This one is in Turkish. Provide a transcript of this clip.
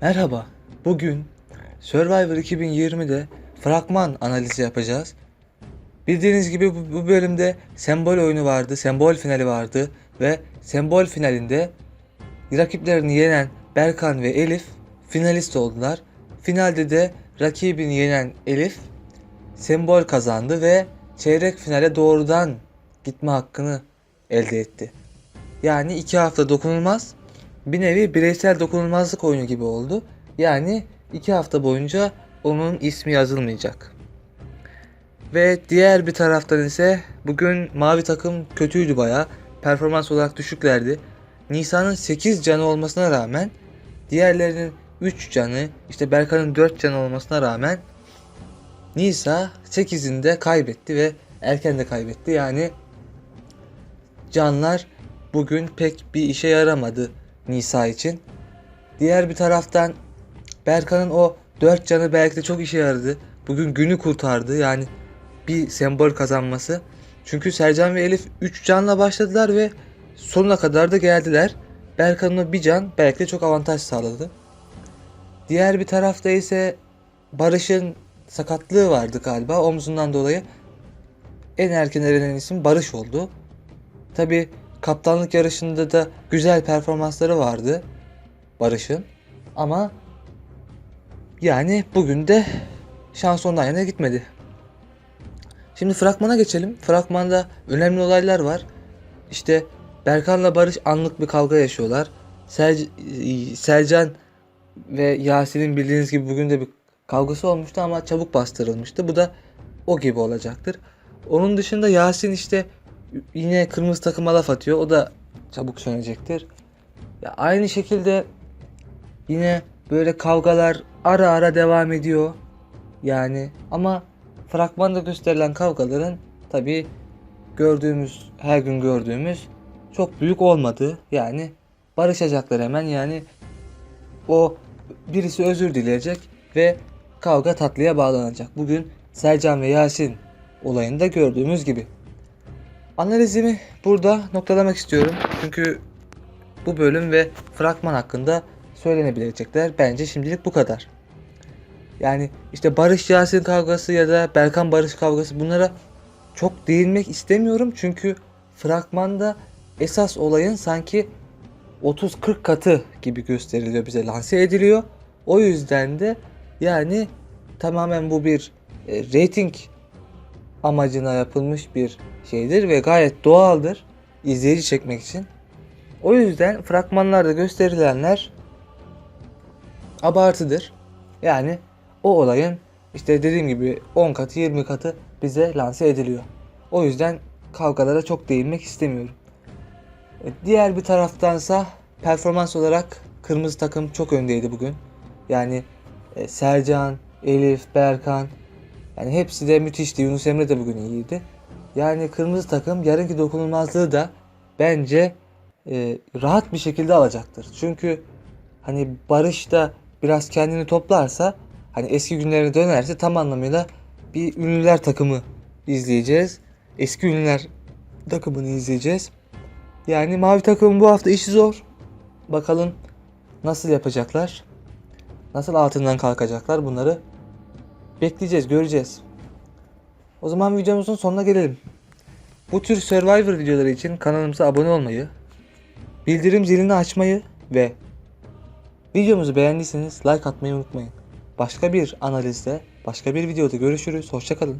Merhaba. Bugün Survivor 2020'de fragman analizi yapacağız. Bildiğiniz gibi bu, bu bölümde sembol oyunu vardı, sembol finali vardı ve sembol finalinde rakiplerini yenen Berkan ve Elif finalist oldular. Finalde de rakibini yenen Elif sembol kazandı ve çeyrek finale doğrudan gitme hakkını elde etti. Yani iki hafta dokunulmaz bir nevi bireysel dokunulmazlık oyunu gibi oldu. Yani iki hafta boyunca onun ismi yazılmayacak. Ve diğer bir taraftan ise bugün mavi takım kötüydü baya. Performans olarak düşüklerdi. Nisa'nın 8 canı olmasına rağmen diğerlerinin 3 canı işte Berkan'ın 4 canı olmasına rağmen Nisa 8'inde kaybetti ve erken de kaybetti. Yani canlar bugün pek bir işe yaramadı Nisa için. Diğer bir taraftan Berkan'ın o 4 canı belki de çok işe yaradı. Bugün günü kurtardı yani bir sembol kazanması. Çünkü Sercan ve Elif 3 canla başladılar ve sonuna kadar da geldiler. Berkan'ın o bir can belki de çok avantaj sağladı. Diğer bir tarafta ise Barış'ın sakatlığı vardı galiba omzundan dolayı. En erken elenen isim Barış oldu. Tabi kaptanlık yarışında da güzel performansları vardı Barış'ın. Ama yani bugün de şans ondan yana gitmedi. Şimdi fragmana geçelim. Fragmanda önemli olaylar var. İşte Berkan'la Barış anlık bir kavga yaşıyorlar. Sel Selcan ve Yasin'in bildiğiniz gibi bugün de bir kavgası olmuştu ama çabuk bastırılmıştı. Bu da o gibi olacaktır. Onun dışında Yasin işte yine kırmızı takıma laf atıyor. O da çabuk sönecektir. Ya aynı şekilde yine böyle kavgalar ara ara devam ediyor. Yani ama fragmanda gösterilen kavgaların tabi gördüğümüz her gün gördüğümüz çok büyük olmadı. Yani barışacaklar hemen yani o birisi özür dileyecek ve kavga tatlıya bağlanacak. Bugün Sercan ve Yasin olayında gördüğümüz gibi. Analizimi burada noktalamak istiyorum. Çünkü bu bölüm ve fragman hakkında söylenebilecekler bence şimdilik bu kadar. Yani işte Barış Yasin kavgası ya da Berkan Barış kavgası bunlara çok değinmek istemiyorum. Çünkü fragmanda esas olayın sanki 30-40 katı gibi gösteriliyor bize lanse ediliyor. O yüzden de yani tamamen bu bir e, rating amacına yapılmış bir şeydir ve gayet doğaldır izleyici çekmek için. O yüzden fragmanlarda gösterilenler abartıdır. Yani o olayın işte dediğim gibi 10 katı 20 katı bize lanse ediliyor. O yüzden kavgalara çok değinmek istemiyorum. E, Diğer bir taraftansa performans olarak kırmızı takım çok öndeydi bugün. Yani e, Sercan, Elif, Berkan yani hepsi de müthişti. Yunus Emre de bugün iyiydi. Yani kırmızı takım yarınki dokunulmazlığı da bence e, rahat bir şekilde alacaktır. Çünkü hani Barış da biraz kendini toplarsa hani eski günlerine dönerse tam anlamıyla bir ünlüler takımı izleyeceğiz. Eski ünlüler takımını izleyeceğiz. Yani mavi takımın bu hafta işi zor. Bakalım nasıl yapacaklar? Nasıl altından kalkacaklar bunları bekleyeceğiz, göreceğiz. O zaman videomuzun sonuna gelelim. Bu tür Survivor videoları için kanalımıza abone olmayı, bildirim zilini açmayı ve videomuzu beğendiyseniz like atmayı unutmayın. Başka bir analizde, başka bir videoda görüşürüz. Hoşçakalın.